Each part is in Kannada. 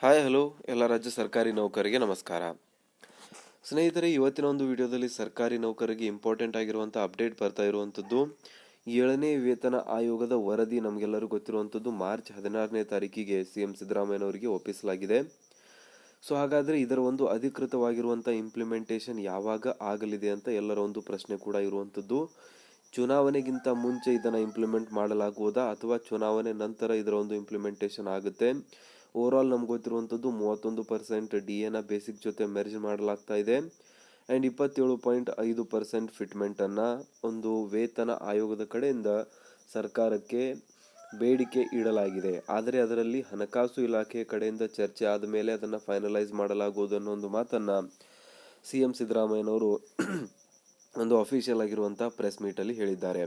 Hi, hello. ಎಲ್ಲ ರಾಜ್ಯ ಸರ್ಕಾರಿ ನೌಕರರಿಗೆ ನಮಸ್ಕಾರ. ಸ್ನೇಹಿತರೆ, ಇವತ್ತಿನ ಒಂದು ವಿಡಿಯೋದಲ್ಲಿ ಸರ್ಕಾರಿ ನೌಕರರಿಗೆ ಇಂಪಾರ್ಟೆಂಟ್ ಆಗಿರುವಂಥ ಅಪ್ಡೇಟ್ ಬರ್ತಾ ಇರುವಂಥದ್ದು ಏಳನೇ ವೇತನ ಆಯೋಗದ ವರದಿ ನಮಗೆಲ್ಲರೂ ಗೊತ್ತಿರುವಂಥದ್ದು ಮಾರ್ಚ್ ಹದಿನಾರನೇ ತಾರೀಕಿಗೆ ಸಿ ಎಂ ಸಿದ್ದರಾಮಯ್ಯನವರಿಗೆ ಒಪ್ಪಿಸಲಾಗಿದೆ. ಸೊ ಹಾಗಾದರೆ ಇದರ ಒಂದು ಅಧಿಕೃತವಾಗಿರುವಂಥ ಇಂಪ್ಲಿಮೆಂಟೇಷನ್ ಯಾವಾಗ ಆಗಲಿದೆ ಅಂತ ಎಲ್ಲರ ಒಂದು ಪ್ರಶ್ನೆ ಕೂಡ ಇರುವಂಥದ್ದು ಚುನಾವಣೆಗಿಂತ ಮುಂಚೆ ಇದನ್ನು ಇಂಪ್ಲಿಮೆಂಟ್ ಮಾಡಲಾಗುವುದಾ ಅಥವಾ ಚುನಾವಣೆ ನಂತರ ಇದರ ಒಂದು ಇಂಪ್ಲಿಮೆಂಟೇಷನ್ ಆಗುತ್ತೆ? ಓವರ್ ಆಲ್ ನಮ್ಗೆ ಗೊತ್ತಿರುವಂಥದ್ದು ಮೂವತ್ತೊಂದು ಪರ್ಸೆಂಟ್ ಡಿ ಎನ ಬೇಸಿಕ್ ಜೊತೆ ಮೆರ್ಜ್ ಮಾಡಲಾಗ್ತಾ ಇದೆ. ಆ್ಯಂಡ್ ಇಪ್ಪತ್ತೇಳು ಪಾಯಿಂಟ್ ಐದು ಪರ್ಸೆಂಟ್ ಫಿಟ್ಮೆಂಟನ್ನು ಒಂದು ವೇತನ ಆಯೋಗದ ಕಡೆಯಿಂದ ಸರ್ಕಾರಕ್ಕೆ ಬೇಡಿಕೆ ಇಡಲಾಗಿದೆ. ಆದರೆ ಅದರಲ್ಲಿ ಹಣಕಾಸು ಇಲಾಖೆ ಕಡೆಯಿಂದ ಚರ್ಚೆ ಆದ ಮೇಲೆ ಅದನ್ನು ಫೈನಲೈಸ್ ಮಾಡಲಾಗುವುದು ಅನ್ನೋ ಒಂದು ಮಾತನ್ನು ಸಿ ಎಂ ಸಿದ್ದರಾಮಯ್ಯನವರು ಒಂದು ಅಫಿಷಿಯಲ್ ಆಗಿರುವಂಥ ಪ್ರೆಸ್ ಮೀಟಲ್ಲಿ ಹೇಳಿದ್ದಾರೆ.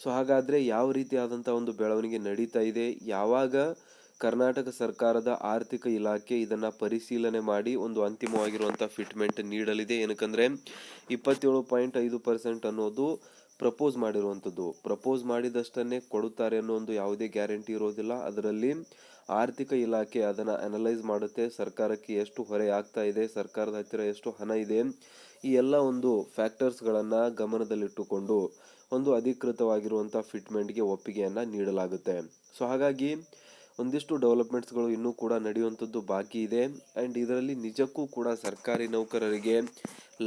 ಸೊ ಹಾಗಾದರೆ ಯಾವ ರೀತಿಯಾದಂಥ ಒಂದು ಬೆಳವಣಿಗೆ ನಡೀತಾ ಇದೆ? ಯಾವಾಗ ಕರ್ನಾಟಕ ಸರ್ಕಾರದ ಆರ್ಥಿಕ ಇಲಾಖೆ ಇದನ್ನು ಪರಿಶೀಲನೆ ಮಾಡಿ ಒಂದು ಅಂತಿಮವಾಗಿರುವಂಥ ಫಿಟ್ಮೆಂಟ್ ನೀಡಲಿದೆ. ಏನಕ್ಕಂದರೆ ಇಪ್ಪತ್ತೇಳು ಪಾಯಿಂಟ್ ಐದು ಪರ್ಸೆಂಟ್ ಅನ್ನೋದು ಪ್ರಪೋಸ್ ಮಾಡಿರುವಂಥದ್ದು. ಪ್ರಪೋಸ್ ಮಾಡಿದಷ್ಟನ್ನೇ ಕೊಡುತ್ತಾರೆ ಅನ್ನೋ ಒಂದು ಯಾವುದೇ ಗ್ಯಾರಂಟಿ ಇರೋದಿಲ್ಲ. ಅದರಲ್ಲಿ ಆರ್ಥಿಕ ಇಲಾಖೆ ಅದನ್ನು ಅನಲೈಸ್ ಮಾಡುತ್ತೆ. ಸರ್ಕಾರಕ್ಕೆ ಎಷ್ಟು ಹೊರೆ ಆಗ್ತಾ ಇದೆ, ಸರ್ಕಾರದ ಹತ್ತಿರ ಎಷ್ಟು ಹಣ ಇದೆ, ಈ ಎಲ್ಲ ಒಂದು ಫ್ಯಾಕ್ಟರ್ಸ್ಗಳನ್ನು ಗಮನದಲ್ಲಿಟ್ಟುಕೊಂಡು ಒಂದು ಅಧಿಕೃತವಾಗಿರುವಂಥ ಫಿಟ್ಮೆಂಟ್ಗೆ ಒಪ್ಪಿಗೆಯನ್ನು ನೀಡಲಾಗುತ್ತೆ. ಸೊ ಹಾಗಾಗಿ ಒಂದಿಷ್ಟು ಡೆವಲಪ್ಮೆಂಟ್ಸ್ಗಳು ಇನ್ನೂ ಕೂಡ ನಡೆಯುವಂಥದ್ದು ಬಾಕಿ ಇದೆ. ಆ್ಯಂಡ್ ಇದರಲ್ಲಿ ನಿಜಕ್ಕೂ ಕೂಡ ಸರ್ಕಾರಿ ನೌಕರರಿಗೆ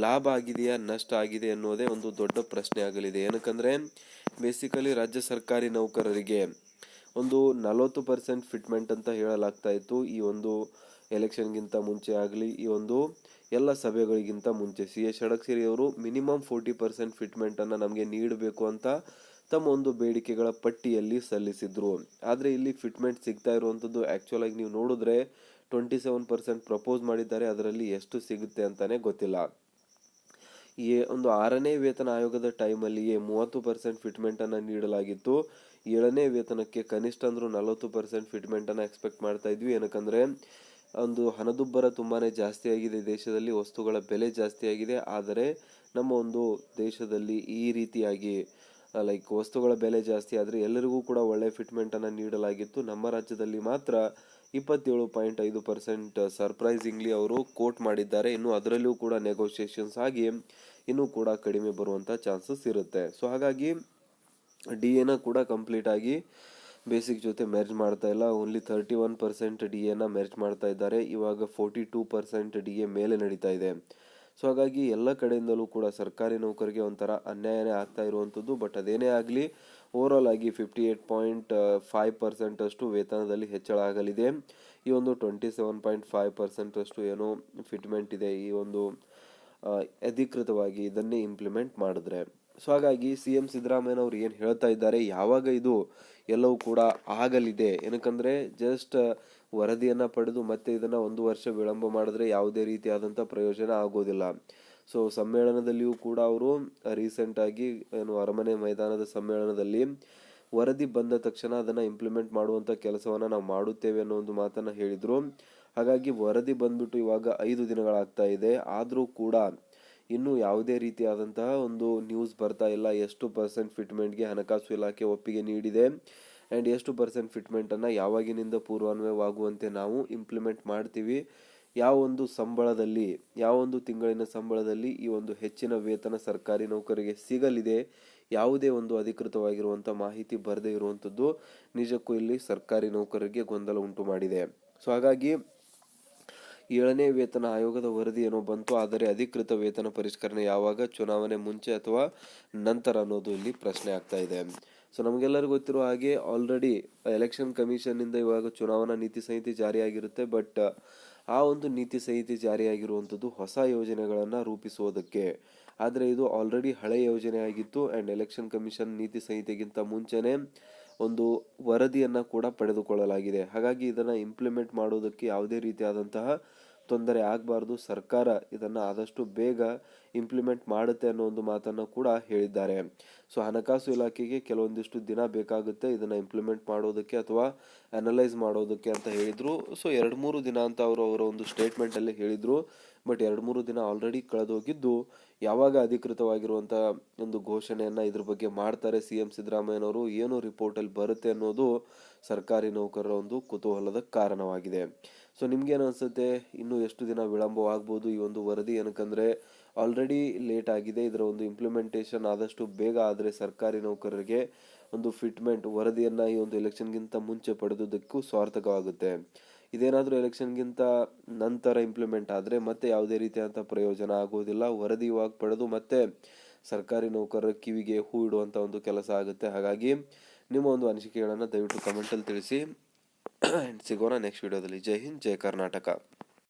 ಲಾಭ ಆಗಿದೆಯಾ, ನಷ್ಟ ಆಗಿದೆ ಅನ್ನೋದೇ ಒಂದು ದೊಡ್ಡ ಪ್ರಶ್ನೆ ಆಗಲಿದೆ. ಏನಕ್ಕಂದರೆ ಬೇಸಿಕಲಿ ರಾಜ್ಯ ಸರ್ಕಾರಿ ನೌಕರರಿಗೆ ಒಂದು ನಲವತ್ತು ಪರ್ಸೆಂಟ್ ಫಿಟ್ಮೆಂಟ್ ಅಂತ ಹೇಳಲಾಗ್ತಾ ಇತ್ತು. ಈ ಒಂದು ಎಲೆಕ್ಷನ್ಗಿಂತ ಮುಂಚೆ ಆಗಲಿ, ಈ ಒಂದು ಎಲ್ಲ ಸಭೆಗಳಿಗಿಂತ ಮುಂಚೆ. ಸಿ ಎಸ್ ಷಡಕ್ಷರಿ ಅವರು ಮಿನಿಮಮ್ ಫೋರ್ಟಿ ಪರ್ಸೆಂಟ್ ಫಿಟ್ಮೆಂಟನ್ನು ನಮಗೆ ನೀಡಬೇಕು ಅಂತ ತಮ್ಮ ಒಂದು ಬೇಡಿಕೆಗಳ ಪಟ್ಟಿಯಲ್ಲಿ ಸಲ್ಲಿಸಿದ್ರು. ಆದರೆ ಇಲ್ಲಿ ಫಿಟ್ಮೆಂಟ್ ಸಿಗ್ತಾ ಇರುವಂಥದ್ದು ಆ್ಯಕ್ಚುಲ್ ಆಗಿ ನೀವು ನೋಡಿದ್ರೆ ಟ್ವೆಂಟಿ ಸೆವೆನ್ ಪರ್ಸೆಂಟ್ ಪ್ರಪೋಸ್ ಮಾಡಿದ್ದಾರೆ, ಅದರಲ್ಲಿ ಎಷ್ಟು ಸಿಗುತ್ತೆ ಅಂತಲೇ ಗೊತ್ತಿಲ್ಲ. ಈ ಒಂದು ಆರನೇ ವೇತನ ಆಯೋಗದ ಟೈಮಲ್ಲಿಯೇ ಮೂವತ್ತು ಪರ್ಸೆಂಟ್ ಫಿಟ್ಮೆಂಟನ್ನು ನೀಡಲಾಗಿತ್ತು. ಏಳನೇ ವೇತನಕ್ಕೆ ಕನಿಷ್ಠ ಅಂದರೂ ನಲವತ್ತು ಪರ್ಸೆಂಟ್ ಫಿಟ್ಮೆಂಟನ್ನು ಎಕ್ಸ್ಪೆಕ್ಟ್ ಮಾಡ್ತಾ ಇದ್ವಿ. ಏನಕ್ಕಂದರೆ, ಒಂದು ಹಣದುಬ್ಬರ ತುಂಬಾ ಜಾಸ್ತಿ ಆಗಿದೆ. ದೇಶದಲ್ಲಿ ವಸ್ತುಗಳ ಬೆಲೆ ಜಾಸ್ತಿ ಆಗಿದೆ. ಆದರೆ, ನಮ್ಮ ಒಂದು ದೇಶದಲ್ಲಿ ಈ ರೀತಿಯಾಗಿ ಲೈಕ್ ವಸ್ತುಗಳ ಬೆಲೆ ಜಾಸ್ತಿ ಆದರೆ ಎಲ್ಲರಿಗೂ ಕೂಡ ಒಳ್ಳೆ ಫಿಟ್ಮೆಂಟನ್ನು ನೀಡಲಾಗಿತ್ತು. ನಮ್ಮ ರಾಜ್ಯದಲ್ಲಿ ಮಾತ್ರ ಇಪ್ಪತ್ತೇಳು ಪಾಯಿಂಟ್ ಐದು ಪರ್ಸೆಂಟ್ ಸರ್ಪ್ರೈಸಿಂಗ್ಲಿ ಅವರು ಕೋಟ್ ಮಾಡಿದ್ದಾರೆ. ಇನ್ನು ಅದರಲ್ಲೂ ಕೂಡ ನೆಗೋಷಿಯೇಷನ್ಸ್ ಆಗಿ ಇನ್ನೂ ಕೂಡ ಕಡಿಮೆ ಬರುವಂಥ ಚಾನ್ಸಸ್ ಇರುತ್ತೆ. ಸೊ ಹಾಗಾಗಿ ಡಿ ಎನ ಕೂಡ ಕಂಪ್ಲೀಟ್ ಆಗಿ ಬೇಸಿಕ್ ಜೊತೆ ಮೆರ್ಜ್ ಮಾಡ್ತಾ ಇಲ್ಲ. Only thirty one percent DNA merge ಮಾಡ್ತಾ ಇದ್ದಾರೆ. ಇವಾಗ forty two percent D A ಮೇಲೆ ನಡೀತಾ ಇದೆ. ಸೊ ಹಾಗಾಗಿ ಎಲ್ಲ ಕಡೆಯಿಂದಲೂ ಕೂಡ ಸರ್ಕಾರಿ ನೌಕರಿಗೆ ಒಂಥರ ಅನ್ಯಾಯನೇ ಆಗ್ತಾ ಇರುವಂಥದ್ದು. ಬಟ್ ಅದೇನೇ ಆಗಲಿ ಓವರಾಲ್ ಆಗಿ ಫಿಫ್ಟಿ ಏಟ್ ಪಾಯಿಂಟ್ ಫೈವ್ ಪರ್ಸೆಂಟಷ್ಟು ವೇತನದಲ್ಲಿ ಹೆಚ್ಚಳ ಆಗಲಿದೆ. ಈ ಒಂದು ಟ್ವೆಂಟಿ ಸೆವೆನ್ ಪಾಯಿಂಟ್ ಫೈವ್ ಪರ್ಸೆಂಟಷ್ಟು ಏನೋ ಫಿಟ್ಮೆಂಟ್ ಇದೆ ಈ ಒಂದು ಅಧಿಕೃತವಾಗಿ ಇದನ್ನೇ ಇಂಪ್ಲಿಮೆಂಟ್ ಮಾಡಿದ್ರೆ. ಸೊ ಹಾಗಾಗಿ ಸಿ ಎಂ ಸಿದ್ದರಾಮಯ್ಯನವರು ಏನು ಹೇಳ್ತಾ ಇದ್ದಾರೆ, ಯಾವಾಗ ಇದು ಎಲ್ಲವೂ ಕೂಡ ಆಗಲಿದೆ. ಏನಕ್ಕಂದರೆ ಜಸ್ಟ್ ವರದಿಯನ್ನು ಪಡೆದು ಮತ್ತೆ ಇದನ್ನು ಒಂದು ವರ್ಷ ವಿಳಂಬ ಮಾಡಿದ್ರೆ ಯಾವುದೇ ರೀತಿಯಾದಂಥ ಪ್ರಯೋಜನ ಆಗೋದಿಲ್ಲ. ಸೊ ಸಮ್ಮೇಳನದಲ್ಲಿಯೂ ಕೂಡ ಅವರು ರೀಸೆಂಟಾಗಿ ಏನು ಅರಮನೆ ಮೈದಾನದ ಸಮ್ಮೇಳನದಲ್ಲಿ ವರದಿ ಬಂದ ತಕ್ಷಣ ಅದನ್ನು ಇಂಪ್ಲಿಮೆಂಟ್ ಮಾಡುವಂಥ ಕೆಲಸವನ್ನು ನಾವು ಮಾಡುತ್ತೇವೆ ಅನ್ನೋ ಒಂದು ಮಾತನ್ನು ಹೇಳಿದರು. ಹಾಗಾಗಿ ವರದಿ ಬಂದ್ಬಿಟ್ಟು ಇವಾಗ ಐದು ದಿನಗಳಾಗ್ತಾ ಇದೆ. ಆದರೂ ಕೂಡ ಇನ್ನೂ ಯಾವುದೇ ರೀತಿಯಾದಂತಹ ಒಂದು ನ್ಯೂಸ್ ಬರ್ತಾ ಇಲ್ಲ. ಎಷ್ಟು ಪರ್ಸೆಂಟ್ ಫಿಟ್ಮೆಂಟ್ಗೆ ಹಣಕಾಸು ಇಲಾಖೆ ಒಪ್ಪಿಗೆ ನೀಡಿದೆ. ಆ್ಯಂಡ್ ಎಷ್ಟು ಪರ್ಸೆಂಟ್ ಫಿಟ್ಮೆಂಟನ್ನು ಯಾವಾಗಿನಿಂದ ಪೂರ್ವಾನ್ವಯವಾಗುವಂತೆ ನಾವು ಇಂಪ್ಲಿಮೆಂಟ್ ಮಾಡ್ತೀವಿ. ಯಾವ ಒಂದು ಸಂಬಳದಲ್ಲಿ, ಯಾವ ಒಂದು ತಿಂಗಳಿನ ಸಂಬಳದಲ್ಲಿ ಈ ಒಂದು ಹೆಚ್ಚಿನ ವೇತನ ಸರ್ಕಾರಿ ನೌಕರಿಗೆ ಸಿಗಲಿದೆ, ಯಾವುದೇ ಒಂದು ಅಧಿಕೃತವಾಗಿರುವಂಥ ಮಾಹಿತಿ ಬರದೇ ಇರುವಂಥದ್ದು ನಿಜಕ್ಕೂ ಇಲ್ಲಿ ಸರ್ಕಾರಿ ನೌಕರರಿಗೆ ಗೊಂದಲ ಉಂಟು ಮಾಡಿದೆ. ಸೊ ಹಾಗಾಗಿ ಏಳನೇ ವೇತನ ಆಯೋಗದ ವರದಿ ಏನೋ ಬಂತು, ಆದರೆ ಅಧಿಕೃತ ವೇತನ ಪರಿಷ್ಕರಣೆ ಯಾವಾಗ, ಚುನಾವಣೆ ಮುಂಚೆ ಅಥವಾ ನಂತರ ಅನ್ನೋದು ಇಲ್ಲಿ ಪ್ರಶ್ನೆ ಆಗ್ತಾ ಇದೆ. ಸೊ ನಮಗೆಲ್ಲರಿಗೂ ಗೊತ್ತಿರೋ ಹಾಗೆ ಆಲ್ರೆಡಿ ಎಲೆಕ್ಷನ್ ಕಮಿಷನ್ನಿಂದ ಇವಾಗ ಚುನಾವಣಾ ನೀತಿ ಸಂಹಿತೆ ಜಾರಿಯಾಗಿರುತ್ತೆ. ಬಟ್ ಆ ಒಂದು ನೀತಿ ಸಂಹಿತೆ ಜಾರಿಯಾಗಿರುವಂಥದ್ದು ಹೊಸ ಯೋಜನೆಗಳನ್ನು ರೂಪಿಸುವುದಕ್ಕೆ. ಆದರೆ ಇದು ಆಲ್ರೆಡಿ ಹಳೆ ಯೋಜನೆ ಆಗಿತ್ತು. ಆ್ಯಂಡ್ ಎಲೆಕ್ಷನ್ ಕಮಿಷನ್ ನೀತಿ ಸಂಹಿತೆಗಿಂತ ಮುಂಚೆನೇ ಒಂದು ವರದಿಯನ್ನು ಕೂಡ ಪಡೆದುಕೊಳ್ಳಲಾಗಿದೆ. ಹಾಗಾಗಿ ಇದನ್ನು ಇಂಪ್ಲಿಮೆಂಟ್ ಮಾಡುವುದಕ್ಕೆ ಯಾವುದೇ ರೀತಿಯಾದಂತಹ ತೊಂದರೆ ಆಗಬಾರ್ದು, ಸರ್ಕಾರ ಇದನ್ನು ಆದಷ್ಟು ಬೇಗ ಇಂಪ್ಲಿಮೆಂಟ್ ಮಾಡುತ್ತೆ ಅನ್ನೋ ಒಂದು ಮಾತನ್ನು ಕೂಡ ಹೇಳಿದ್ದಾರೆ. ಸೊ ಹಣಕಾಸು ಇಲಾಖೆಗೆ ಕೆಲವೊಂದಿಷ್ಟು ದಿನ ಬೇಕಾಗುತ್ತೆ ಇದನ್ನು ಇಂಪ್ಲಿಮೆಂಟ್ ಮಾಡೋದಕ್ಕೆ ಅಥವಾ ಅನಲೈಸ್ ಮಾಡೋದಕ್ಕೆ ಅಂತ ಹೇಳಿದರು. ಸೊ ಎರಡು ಮೂರು ದಿನ ಅಂತ ಅವರು ಅವರ ಒಂದು ಸ್ಟೇಟ್ಮೆಂಟಲ್ಲಿ ಹೇಳಿದರು. ಬಟ್ ಎರಡು ಮೂರು ದಿನ ಆಲ್ರೆಡಿ ಕಳೆದೋಗಿದ್ದು, ಯಾವಾಗ ಅಧಿಕೃತವಾಗಿರುವಂಥ ಒಂದು ಘೋಷಣೆಯನ್ನು ಇದ್ರ ಬಗ್ಗೆ ಮಾಡ್ತಾರೆ ಸಿ ಎಂ ಸಿದ್ದರಾಮಯ್ಯನವರು, ಏನು ರಿಪೋರ್ಟಲ್ಲಿ ಬರುತ್ತೆ ಅನ್ನೋದು ಸರ್ಕಾರಿ ನೌಕರರ ಒಂದು ಕುತೂಹಲದ ಕಾರಣವಾಗಿದೆ. ಸೊ ನಿಮ್ಗೇನು ಅನಿಸುತ್ತೆ? ಇನ್ನೂ ಎಷ್ಟು ದಿನ ವಿಳಂಬವಾಗ್ಬೋದು ಈ ಒಂದು ವರದಿ? ಏನಕ್ಕಂದರೆ ಆಲ್ರೆಡಿ ಲೇಟ್ ಆಗಿದೆ. ಇದರ ಒಂದು ಇಂಪ್ಲಿಮೆಂಟೇಷನ್ ಆದಷ್ಟು ಬೇಗ ಆದರೆ ಸರ್ಕಾರಿ ನೌಕರರಿಗೆ ಒಂದು ಫಿಟ್ಮೆಂಟ್ ವರದಿಯನ್ನು ಈ ಒಂದು ಎಲೆಕ್ಷನ್ಗಿಂತ ಮುಂಚೆ ಪಡೆದುದಕ್ಕೂ ಸಾರ್ಥಕವಾಗುತ್ತೆ. ಇದೇನಾದರೂ ಎಲೆಕ್ಷನ್ಗಿಂತ ನಂತರ ಇಂಪ್ಲಿಮೆಂಟ್ ಆದರೆ ಮತ್ತೆ ಯಾವುದೇ ರೀತಿಯಾದಂಥ ಪ್ರಯೋಜನ ಆಗುವುದಿಲ್ಲ ವರದಿ ಇವಾಗ ಪಡೆದು ಮತ್ತೆ ಸರ್ಕಾರಿ ನೌಕರರ ಕಿವಿಗೆ ಹೂ ಇಡುವಂಥ ಒಂದು ಕೆಲಸ ಆಗುತ್ತೆ. ಹಾಗಾಗಿ, ನಿಮ್ಮ ಒಂದು ಅನಿಸಿಕೆಗಳನ್ನು ದಯವಿಟ್ಟು ಕಮೆಂಟಲ್ಲಿ ತಿಳಿಸಿ. ಸಿಗೋಣ ನೆಕ್ಸ್ಟ್ ವಿಡಿಯೋದಲ್ಲಿ. ಜೈ ಹಿಂದ್ ಜೈ ಕರ್ನಾಟಕ.